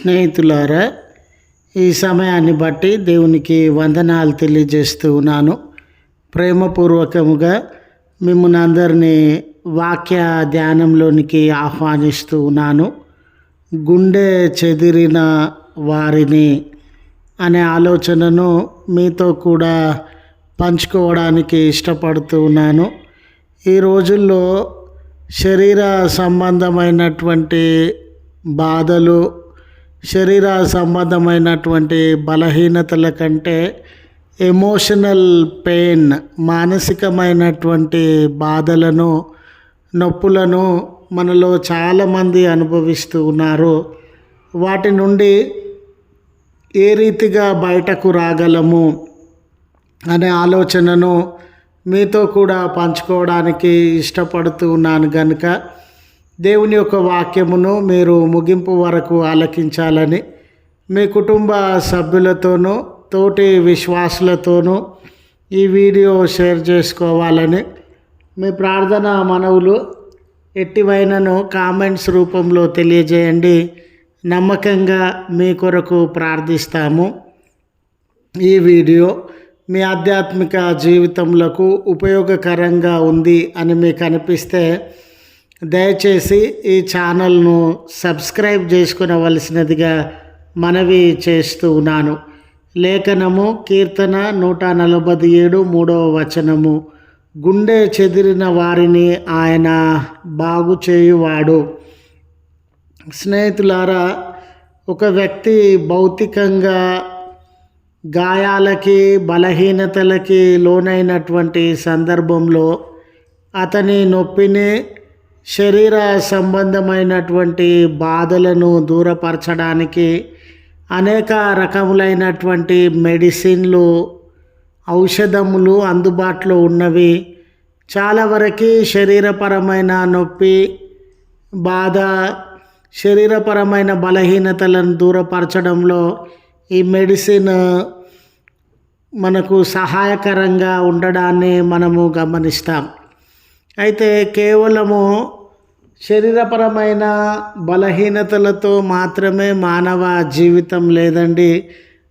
స్నేహితులారా ఈ సమయాన్ని బట్టి దేవునికి వందనాలు తెలియజేస్తూ ఉన్నాను. ప్రేమపూర్వకముగా మిమ్మల్ని అందరినీ వాక్య ధ్యానంలోనికి ఆహ్వానిస్తూ ఉన్నాను. గుండె చెదిరిన వారిని అనే ఆలోచనను మీతో కూడా పంచుకోవడానికి ఇష్టపడుతూ ఉన్నాను. ఈ రోజుల్లో శరీర సంబంధమైనటువంటి బాధలు శరీర సంబంధమైనటువంటి బలహీనతల కంటే ఎమోషనల్ పెయిన్ మానసికమైనటువంటి బాధలను నొప్పులను మనలో చాలామంది అనుభవిస్తూ ఉన్నారు. వాటి నుండి ఏ రీతిగా బయటకు రాగలము అనే ఆలోచనను మీతో కూడా పంచుకోవడానికి ఇష్టపడుతూ ఉన్నాను కనుక దేవుని యొక్క వాక్యమును మీరు ముగింపు వరకు ఆలకించాలని మీ కుటుంబ సభ్యులతోనూ తోటి విశ్వాసులతోనూ ఈ వీడియో షేర్ చేసుకోవాలని మీ ప్రార్థన మనవులు ఎట్టివైనను కామెంట్స్ రూపంలో తెలియజేయండి. నమ్మకంగా మీ కొరకు ప్రార్థిస్తాము. ఈ వీడియో మీ ఆధ్యాత్మిక జీవితంలో ఉపయోగకరంగా ఉంది అని మీకు అనిపిస్తే దయచేసి ఈ ఛానల్ను సబ్స్క్రైబ్ చేసుకునవలసినదిగా మనవి చేస్తూ ఉన్నాను. లేఖనము కీర్తన నూట నలభై ఏడు మూడవ వచనము. గుండె చెదిరిన వారిని ఆయన బాగు చేయువాడు. స్నేహితులారా ఒక వ్యక్తి భౌతికంగా గాయాలకి బలహీనతలకి లోనైనటువంటి సందర్భంలో అతని నొప్పిని శరీర సంబంధమైనటువంటి బాధలను దూరపరచడానికి అనేక రకములైనటువంటి మెడిసిన్లు ఔషధములు అందుబాటులో ఉన్నవి. చాలా వరకు శరీరపరమైన నొప్పి బాధ శరీరపరమైన బలహీనతలను దూరపరచడంలో ఈ మెడిసిన్ మనకు సహాయకరంగా ఉండడాన్ని మనము గమనిస్తాం. అయితే కేవలము శరీరపరమైన బలహీనతలతో మాత్రమే మానవ జీవితం లేదండి.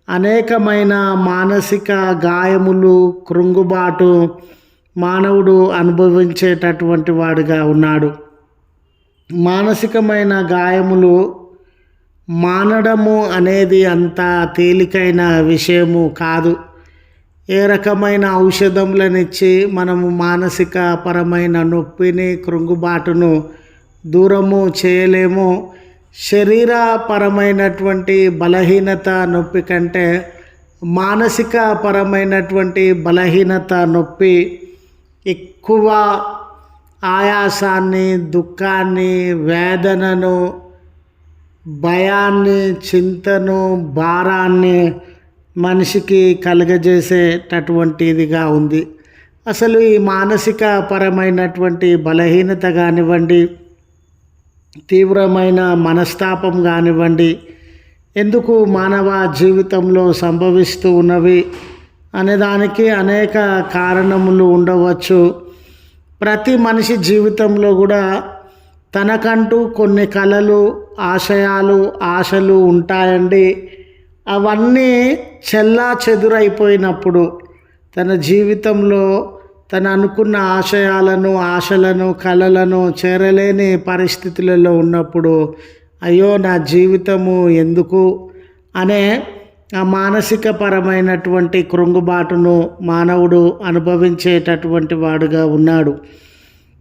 అనేకమైన మానసిక గాయములు కృంగుబాటు మానవుడు అనుభవించేటటువంటి వాడుగా ఉన్నాడు. మానసికమైన గాయములు మానడము అనేది అంత తేలికైన విషయము కాదు. ఏ రకమైన ఔషధములనిచ్చి మనము మానసిక పరమైన నొప్పిని కృంగుబాటును దూరము చేయలేము శరీరపరమైనటువంటి బలహీనత నొప్పి కంటే మానసిక పరమైనటువంటి బలహీనత నొప్పి ఎక్కువ ఆయాసాన్ని దుఃఖాన్ని వేదనను భయాన్ని చింతను భారాన్ని మనిషికి కలుగజేసేటటువంటిదిగా ఉంది. అసలు ఈ మానసిక పరమైనటువంటి బలహీనత కానివ్వండి తీవ్రమైన మనస్తాపం కానివ్వండి ఎందుకు మానవ జీవితంలో సంభవిస్తూ ఉన్నవి అనేదానికి అనేక కారణములు ఉండవచ్చు. ప్రతి మనిషి జీవితంలో కూడా తనకంటూ కొన్ని కళలు ఆశయాలు ఆశలు ఉంటాయండి. అవన్నీ చెల్లా చెదురైపోయినప్పుడు తన జీవితంలో తను అనుకున్న ఆశయాలను ఆశలను కళలను చేరలేని పరిస్థితులలో ఉన్నప్పుడు అయ్యో నా జీవితము ఎందుకు? అనే ఆ మానసిక పరమైనటువంటి కృంగుబాటును మానవుడు అనుభవించేటటువంటి వాడుగా ఉన్నాడు.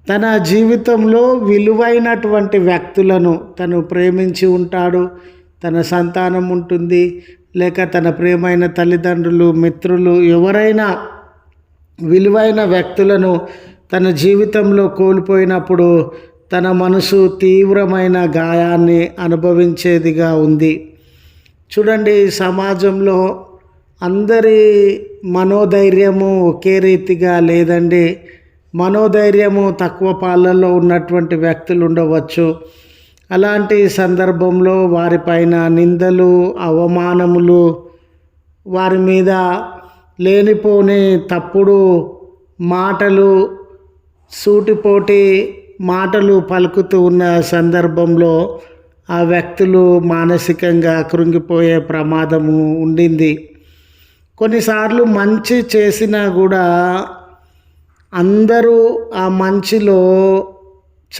తన జీవితంలో విలువైనటువంటి వ్యక్తులను తను ప్రేమించి ఉంటాడు. తన సంతానం ఉంటుంది. లేక తన ప్రేమైన తల్లిదండ్రులు మిత్రులు ఎవరైనా విలువైన వ్యక్తులను తన జీవితంలో కోల్పోయినప్పుడు తన మనసు తీవ్రమైన గాయాన్ని అనుభవించేదిగా ఉంది. చూడండి సమాజంలో అందరి మనోధైర్యము ఒకే రీతిగా లేదండి. మనోధైర్యము తక్కువ పాలల్లో ఉన్నటువంటి వ్యక్తులు ఉండవచ్చు. అలాంటి సందర్భంలో వారిపైన నిందలు అవమానములు వారి మీద లేనిపోని తప్పుడు మాటలు సూటిపోటి మాటలు పలుకుతూ ఉన్న సందర్భంలో ఆ వ్యక్తులు మానసికంగా కృంగిపోయే ప్రమాదము ఉండింది. కొన్నిసార్లు మంచి చేసినా కూడా అందరూ ఆ మంచిలో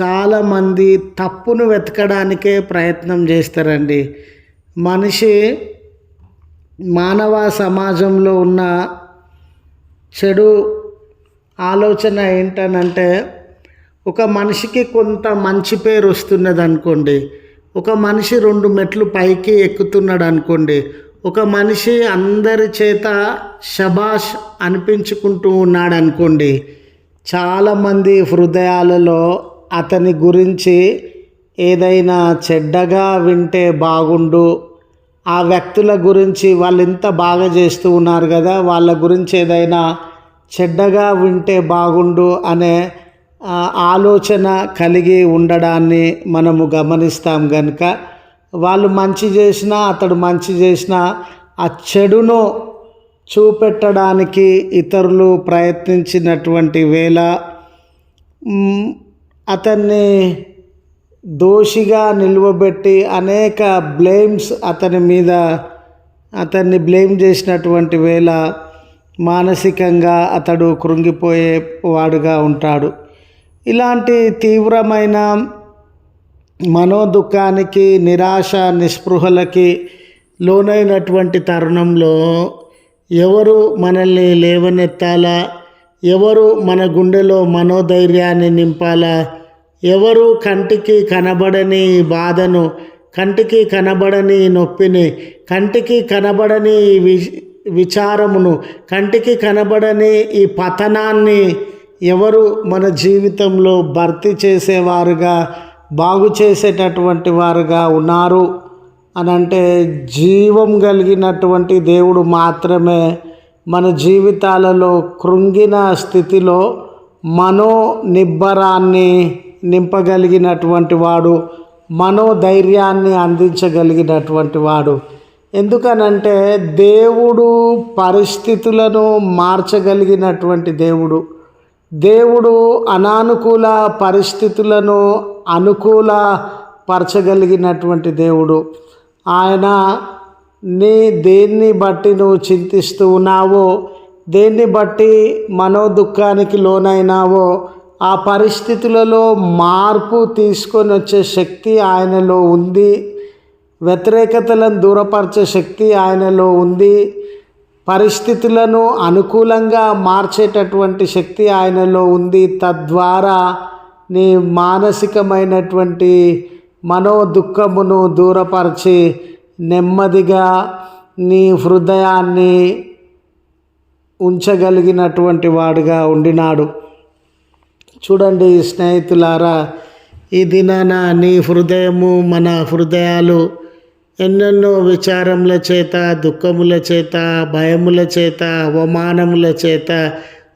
చాలామంది తప్పును వెతకడానికే ప్రయత్నం చేస్తారండి. మనిషి మానవ సమాజంలో ఉన్న చెడు ఆలోచన ఏంటనంటే ఒక మనిషికి కొంత మంచి పేరు వస్తున్నది అనుకోండి ఒక మనిషి రెండు మెట్లు పైకి ఎక్కుతున్నాడు అనుకోండి ఒక మనిషి అందరి చేత షబాష్ అనిపించుకుంటూ ఉన్నాడు అనుకోండి చాలామంది హృదయాలలో అతని గురించి ఏదైనా చెడ్డగా వింటే బాగుండు ఆ వ్యక్తుల గురించి వాళ్ళు ఇంత బాగా చేస్తూ ఉన్నారు కదా వాళ్ళ గురించి ఏదైనా చెడ్డగా వింటే బాగుండు అనే ఆలోచన కలిగి ఉండడాన్ని మనము గమనిస్తాం కనుక వాళ్ళు మంచి చేసినా అతడు మంచి చేసినా ఆ చెడును చూపెట్టడానికి ఇతరులు ప్రయత్నించినటువంటి వేళ అతన్ని దోషిగా నిలువబెట్టి అనేక బ్లేమ్స్ అతని మీద అతన్ని బ్లేమ్ చేసినటువంటి వేళ మానసికంగా అతడు కృంగిపోయే వాడుగా ఉంటాడు. ఇలాంటి తీవ్రమైన మనోదుఖానికి నిరాశ నిస్పృహలకి లోనైనటువంటి తరుణంలో ఎవరు మనల్ని లేవనెత్తాలా? ఎవరు మన గుండెలో మనోధైర్యాన్ని నింపాలా? ఎవరు కంటికి కనబడని బాధను కంటికి కనబడని నొప్పిని కంటికి కనబడని వి విచారమును కంటికి కనబడని ఈ పతనాన్ని ఎవరు మన జీవితంలో భర్తీ చేసేవారుగా బాగు చేసేటటువంటి వారుగా ఉన్నారు అని అంటే జీవం కలిగినటువంటి దేవుడు మాత్రమే మన జీవితాలలో కృంగిన స్థితిలో మనో నిబ్బరాన్ని నింపగలిగినటువంటి వాడు మనోధైర్యాన్ని అందించగలిగినటువంటి వాడు. ఎందుకనంటే దేవుడు పరిస్థితులను మార్చగలిగినటువంటి దేవుడు. దేవుడు అనానుకూల పరిస్థితులను అనుకూల పరచగలిగినటువంటి దేవుడు. ఆయన నీ దేన్ని బట్టి నువ్వు చింతిస్తూ ఉన్నావో దేన్ని బట్టి మనోదుఖానికి లోనైనావో ఆ పరిస్థితులలో మార్పు తీసుకొని వచ్చే శక్తి ఆయనలో ఉంది. వ్యతిరేకతలను దూరపరిచే శక్తి ఆయనలో ఉంది. పరిస్థితులను అనుకూలంగా మార్చేటటువంటి శక్తి ఆయనలో ఉంది. తద్వారా నీ మానసికమైనటువంటి మనోదుఖమును దూరపరిచి నెమ్మదిగా నీ హృదయాన్ని ఉంచగలిగినటువంటి వాడుగా ఉండినాడు. చూడండి స్నేహితులారా ఈ దినాన నీ హృదయము మన హృదయాలు ఎన్నెన్నో విచారముల చేత దుఃఖముల చేత భయముల చేత అవమానముల చేత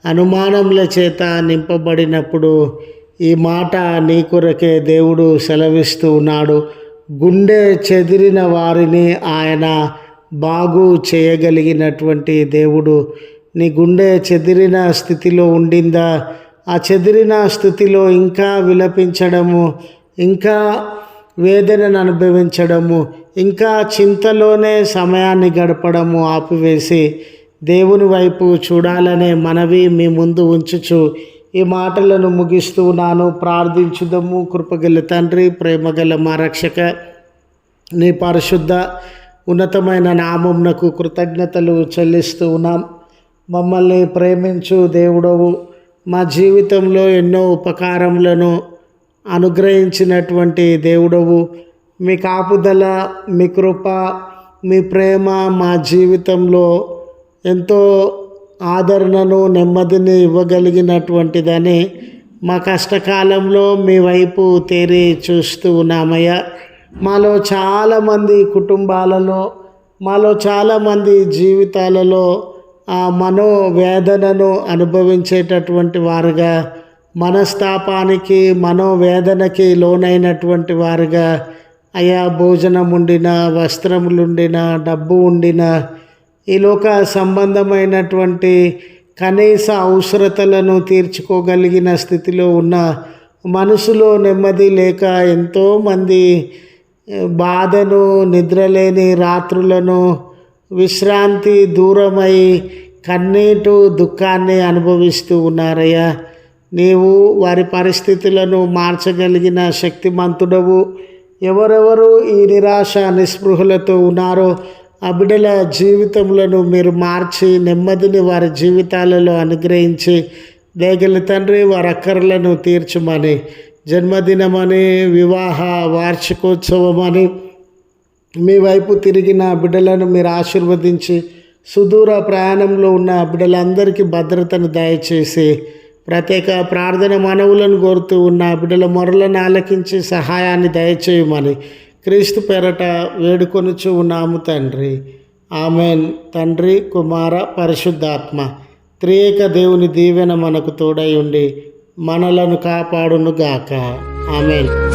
అనుమానముల చేత నింపబడినప్పుడు ఈ మాట నీ కొరకే దేవుడు సెలవిస్తూ ఉన్నాడు. గుండె చెదిరిన వారిని ఆయన బాగు చేయగలిగినటువంటి దేవుడు. నీ గుండె చెదిరిన స్థితిలో ఉండిందా? ఆ చెదిరిన స్థితిలో ఇంకా విలపించడము ఇంకా వేదనను అనుభవించడము ఇంకా చింతలోనే సమయాన్ని గడపడము ఆపివేసి దేవుని వైపు చూడాలనే మనవి మీ ముందు ఉంచుచు ఈ మాటలను ముగిస్తూ నాను ప్రార్థించుదము. కృపగల తండ్రి ప్రేమగల మా రక్షక నీ పరిశుద్ధ ఉన్నతమైన నామంనకు కృతజ్ఞతలు చెల్లిస్తూ ఉన్నాం. మమ్మల్ని ప్రేమించు దేవుడవు. మా జీవితంలో ఎన్నో ఉపకారములను అనుగ్రహించినటువంటి దేవుడవు. మీ కాపుదల మీ కృప మీ ప్రేమ మా జీవితంలో ఎంతో ఆదరణను నెమ్మదిని ఇవ్వగలిగినటువంటిదని మా కష్టకాలంలో మీ వైపు తేరి చూస్తూ ఉన్నామయ్యా. మాలో చాలామంది కుటుంబాలలో మాలో చాలామంది జీవితాలలో ఆ మనోవేదనను అనుభవించేటటువంటి వారుగా మనస్తాపానికి మనోవేదనకి లోనైనటువంటి వారుగా అయా భోజనం ఉండిన వస్త్రములుండిన డబ్బు ఉండిన ఈ సంబంధమైనటువంటి కనీస అవసరతలను తీర్చుకోగలిగిన స్థితిలో ఉన్న మనసులో నెమ్మది లేక ఎంతోమంది బాధను నిద్రలేని రాత్రులను విశ్రాంతి దూరమై కన్నీటు దుఃఖాన్ని అనుభవిస్తూ ఉన్నారయ్యా. నీవు వారి పరిస్థితులను మార్చగలిగిన శక్తిమంతుడవు. ఎవరెవరు ఈ నిరాశ నిస్పృహలతో ఉన్నారో ఆ బిడ్డల జీవితములను మీరు మార్చి నెమ్మదిని వారి జీవితాలలో అనుగ్రహించి దేగల తండ్రి వారి అక్కర్లను తీర్చమని జన్మదినమని వివాహ వార్షికోత్సవమని మీ వైపు తిరిగిన బిడ్డలను మీరు ఆశీర్వదించి సుదూర ప్రయాణంలో ఉన్న బిడ్డలందరికీ భద్రతను దయచేసి ప్రత్యేక ప్రార్థన మనవులను కోరుతూ ఉన్న బిడ్డల మొరలను ఆలకించి సహాయాన్ని దయచేయమని క్రీస్తు పేరట వేడుకొనుచు ఉన్నాము తండ్రి. ఆమెన్. తండ్రి కుమార పరిశుద్ధాత్మ త్రియేక దేవుని దీవెన మనకు తోడై ఉండి మనలను కాపాడును గాక ఆమెన్.